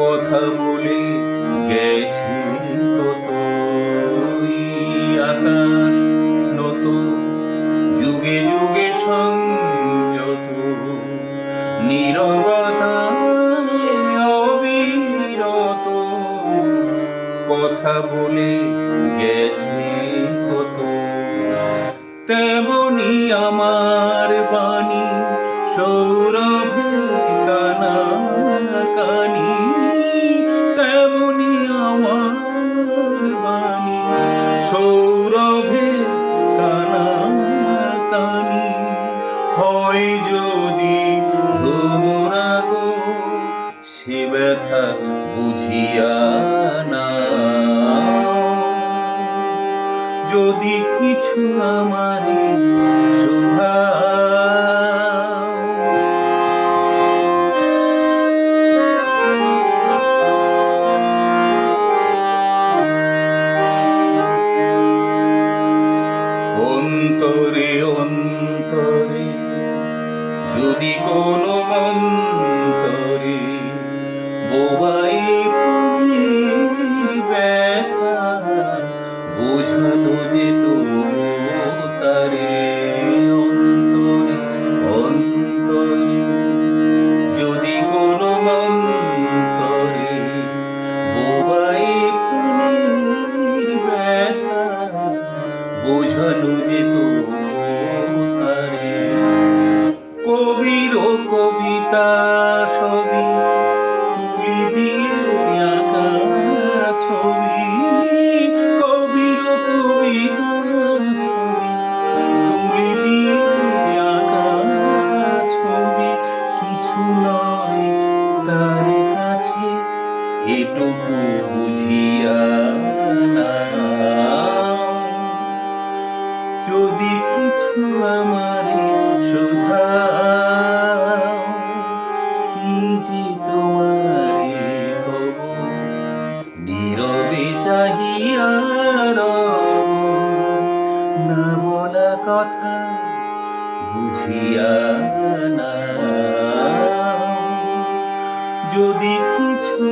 কথা বলে গেছে কত আকাশ নত যুগে যুগে সংযত নীরবতায় অবিরত। কথা বলে গেছে কত তেমনি আমার সৌরভ কানা কানি তেমনি আমার বাণী। সৌরভে কানা হয় যদি ভ্রমরাগ, সে ব্যথা বুঝিয়া না। যদি কিছু আমারে শুধাও যদি কোনো মন্তরে বোবাই ব্যথা, বোঝানো যেত তারে অন্তরে অন্তরে। যদি কোনো মন্তরে বোবাই ব্যথা, বোঝানো যেত তারে সবই তুলি দিয়ে ছবি। নীরবে চাহিয়া না বলা কথা বুঝিয়া না যদি কিছু